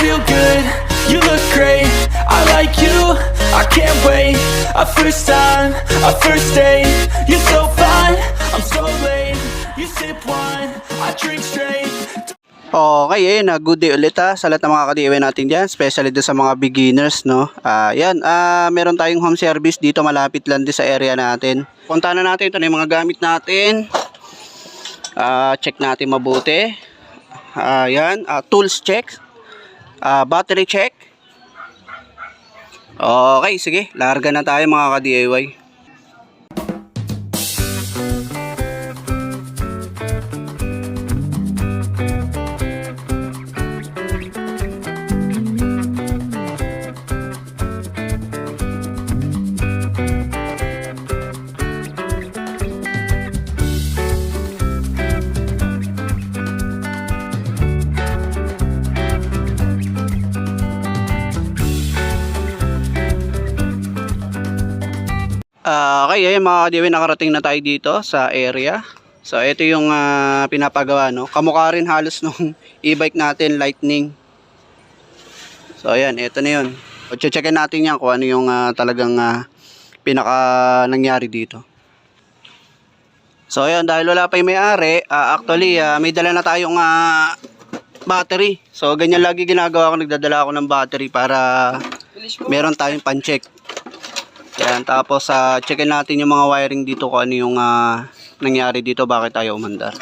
feel good, you look great. I like you, I can't wait. A first time, a first date. You're so fine, I'm so late. You sip wine, I drink straight. Okay, ayun, uh, good day ulit ha, sa lahat ng mga ka-DIY natin dyan, especially doon sa mga beginners, no. Ah, yan, ah, meron tayong home service dito, malapit lang din sa area natin. Punta na natin, ito na yung mga gamit natin. Ah, check natin mabuti. Ah, yan, ah, tools check. Ah, battery check. Okay, sige, larga na tayo mga ka-DIY. Ah, okay, ayun mga kadiwi, nakarating na tayo dito sa area. So, ito yung ah, pinapagawa, no? Kamukha rin halos nung e-bike natin, Lightning. So, ayan, ito na yun. O, checkin natin yan kung ano yung ah, talagang ah, pinaka nangyari dito. So, ayan, dahil wala pa yung may-ari, ah, actually, ah, may dala na tayong ah, battery. So, ganyan lagi ginagawa ko, nagdadala ako ng battery para meron tayong pan-check. Yan, tapos sa checkin natin yung mga wiring dito kung ano yung ah, nangyari dito, bakit tayo umandar.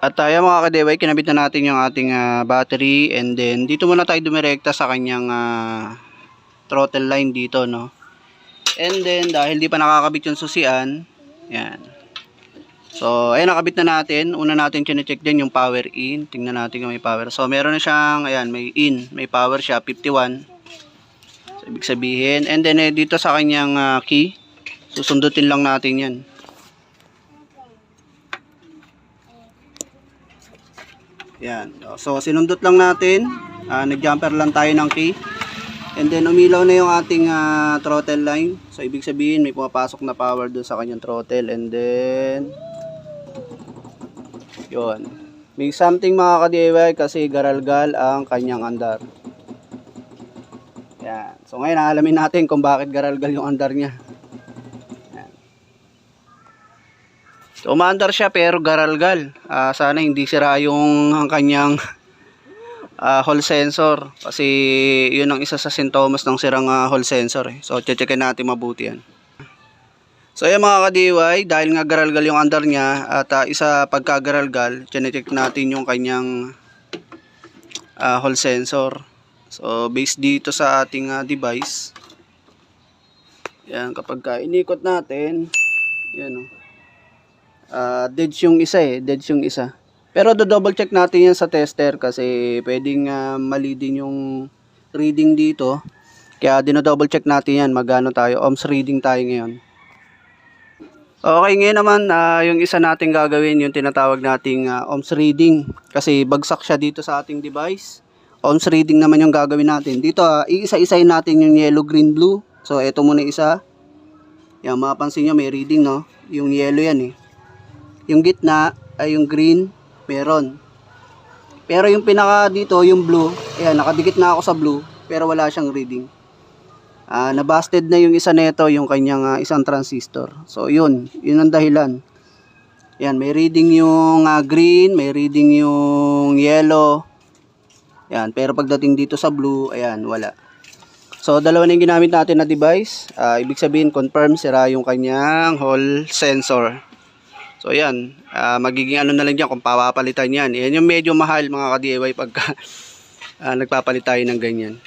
At tayo mga kadeway, kinabit na natin yung ating ah, battery and then dito muna tayo dumirekta sa kanyang ah, throttle line dito, no. And then dahil di pa nakakabit yung susian, yan. So, ayun, nakabit na natin. Una natin chine-check din yung power in. Tingnan natin kung may power. So, meron na siyang, ayan, may in. May power siya, 51. So, ibig sabihin. And then, eh, dito sa kanyang ah, key, susundutin lang natin yan. Yan. So, sinundot lang natin. Ah, Nag-jumper lang tayo ng key. And then, umilaw na yung ating ah, throttle line. So, ibig sabihin, may pumapasok na power dun sa kanyang throttle. And then, yun. May something mga ka-DIY kasi garalgal ang kanyang andar. Yan. So ngayon alamin natin kung bakit garalgal yung andar niya. Yan. So umaandar siya pero garalgal. Ah, sana hindi sira yung ang kanyang ah, hall sensor kasi yun ang isa sa sintomas ng sirang ah, hall sensor eh. So checkin natin mabuti yan. So ayan mga ka-DIY, dahil nga garalgal yung andar niya at ah, isa pagka-garalgal, chinecheck natin yung kanyang ah, hall sensor. So based dito sa ating ah, device, yan kapag ka inikot natin, yan oh. Ah, deads yung isa eh, deads yung isa. Pero do double check natin yan sa tester kasi pwedeng ah, mali din yung reading dito. Kaya dino double check natin yan, magano tayo, ohms reading tayo ngayon. Okay, ngayon naman, ah, yung isa nating gagawin, yung tinatawag nating ah, ohms reading. Kasi bagsak siya dito sa ating device. Ohms reading naman yung gagawin natin. Dito, ah, iisa-isahin natin yung yellow, green, blue. So, ito muna isa. Yan, mapapansin nyo, may reading, no? Yung yellow yan, eh. Yung gitna, ay yung green, meron. Pero yung pinaka dito, yung blue, ayan, nakadikit na ako sa blue, pero wala siyang reading. Ah, nabasted na yung isa nito, yung kanyang ah, isang transistor. So, yun. Yun ang dahilan. Yan, may reading yung ah, green, may reading yung yellow. Yan, pero pagdating dito sa blue, ayan, wala. So, dalawa na yung ginamit natin na device. Ah, ibig sabihin, confirm sira yung kanyang hall sensor. So, ayan. Ah, magiging ano na lang dyan kung papapalitan yan. Yan yung medyo mahal mga ka-DIY pagka ah, nagpapalit tayo ng ganyan.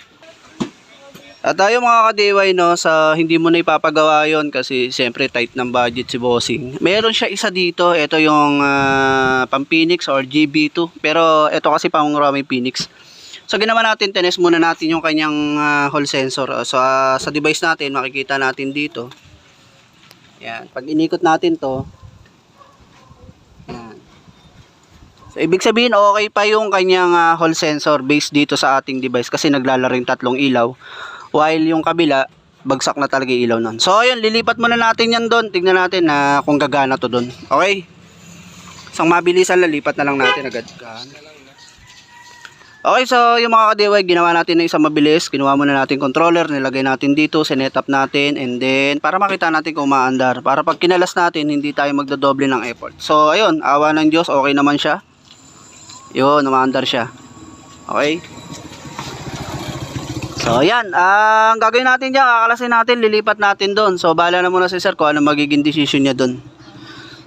At tayo mga ka-DIY no, sa hindi mo na ipapagawa yon kasi siyempre tight ng budget si Bossing. Meron siya isa dito, ito yung ah, pang Phoenix or GB2. Pero ito kasi pang Romy Phoenix. So ginawa natin, test muna natin yung kanyang ah, hall sensor. So ah, sa device natin, makikita natin dito. Yan, pag inikot natin to, yan. So ibig sabihin okay pa yung kanyang ah, hall sensor based dito sa ating device kasi naglalaring tatlong ilaw. While yung kabila, bagsak na talaga ilaw nun. So ayun, lilipat muna natin yan doon. Tingnan natin na kung gagana to doon. Okay? Isang mabilisan lalipat na lang natin agad. Okay, so yung mga ka-DIY, ginawa natin na isang mabilis. Kinuha muna natin controller, nilagay natin dito, sinet up natin, and then para makita natin kung maandar. Para pag kinalas natin, hindi tayo magdodoble ng effort. So, ayun, awa ng Diyos, okay naman siya. Yun, umaandar siya. Okay. So, ayan. ah, ang gagawin natin dyan, kakalasin natin, lilipat natin doon. So, bahala na muna si sir kung ano magiging decision niya doon.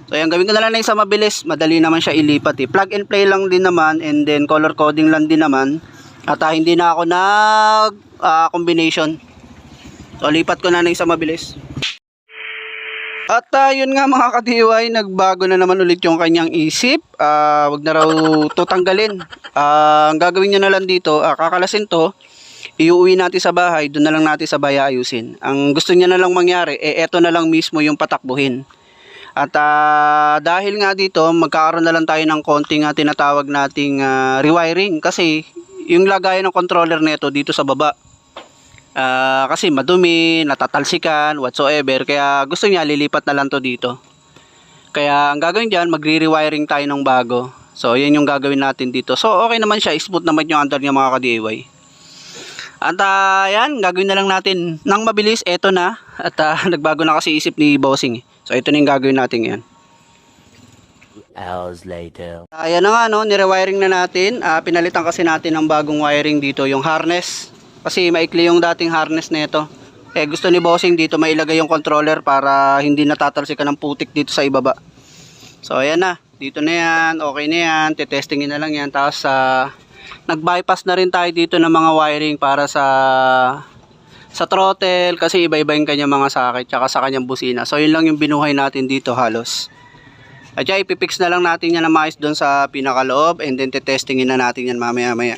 So, ayan, gawin ko na lang na isang mabilis. Madali naman siya ilipat eh. Plug and play lang din naman and then color coding lang din naman. At ah, hindi na ako nag ah, combination. So, lipat ko na ng isang mabilis. At ah, yun nga mga katiway, nagbago na naman ulit yung kanyang isip. Ah, wag na raw tutanggalin. Ah, ang gagawin niya na lang dito, ah, kakalasin to, iuwi natin sa bahay, doon na lang natin sa bahay ayusin. Ang gusto niya na lang mangyari, eh eto na lang mismo yung patakbuhin. At ah, dahil nga dito, magkakaroon na lang tayo ng konting ah, tinatawag nating ah, rewiring kasi yung lagayan ng controller nito dito sa baba. Ah, kasi madumi, natatalsikan, whatsoever. Kaya gusto niya lilipat na lang to dito. Kaya ang gagawin diyan, magre-rewiring tayo ng bago. So, yan yung gagawin natin dito. So, okay naman siya. Smooth naman yung under niya mga ka-DIY. At ah, yan, gagawin na lang natin nang mabilis. Eto na. At ah, nagbago na kasi isip ni Bossing. eh. So, ito na yung gagawin natin yan. hours later. Ayan na nga, no, nirewiring na natin. Ah, pinalitan kasi natin ng bagong wiring dito, yung harness. Kasi maikli yung dating harness nito. Eh, gusto ni Bossing dito mailagay yung controller para hindi natatalsikan ng putik dito sa ibaba. So, ayan na. Dito na yan. Okay na yan. Tetestingin na lang yan. Tapos, ah, nag-bypass na rin tayo dito ng mga wiring para sa sa throttle kasi iba-iba yung kanyang mga sakit tsaka sa kanyang busina. So, yun lang yung binuhay natin dito halos. At yan, ipipix na lang natin yan na maayos doon sa pinakaloob and then tetestingin na natin yan mamaya maya.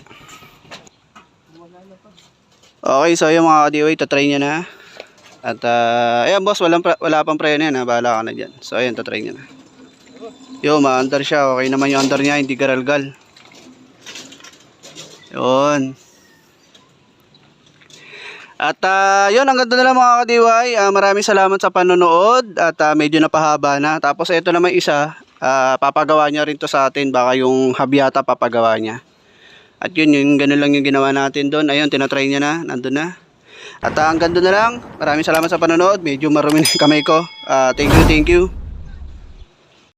Okay, so yung mga ka-DIY, tatry nyo na. At uh, ayan boss, walang, wala pang preno yan ha, bahala ka na dyan. So ayan, tatry nyo na. Yo, ma-under siya, okay naman yung under niya, hindi garalgal. Yun. At ah, yun, ang ganda na lang mga ka-DIY. Ah, maraming salamat sa panonood at ah, medyo napahaba na. Tapos ito naman isa, ah, papagawa niya rin to sa atin. Baka yung habyata papagawa niya. At yun, yung ganun lang yung ginawa natin doon. Ayun, tinatry niya na, nandun na. At ah, hanggang doon na lang. Maraming salamat sa panonood. Medyo marumi na kamay ko. Ah, thank you, thank you.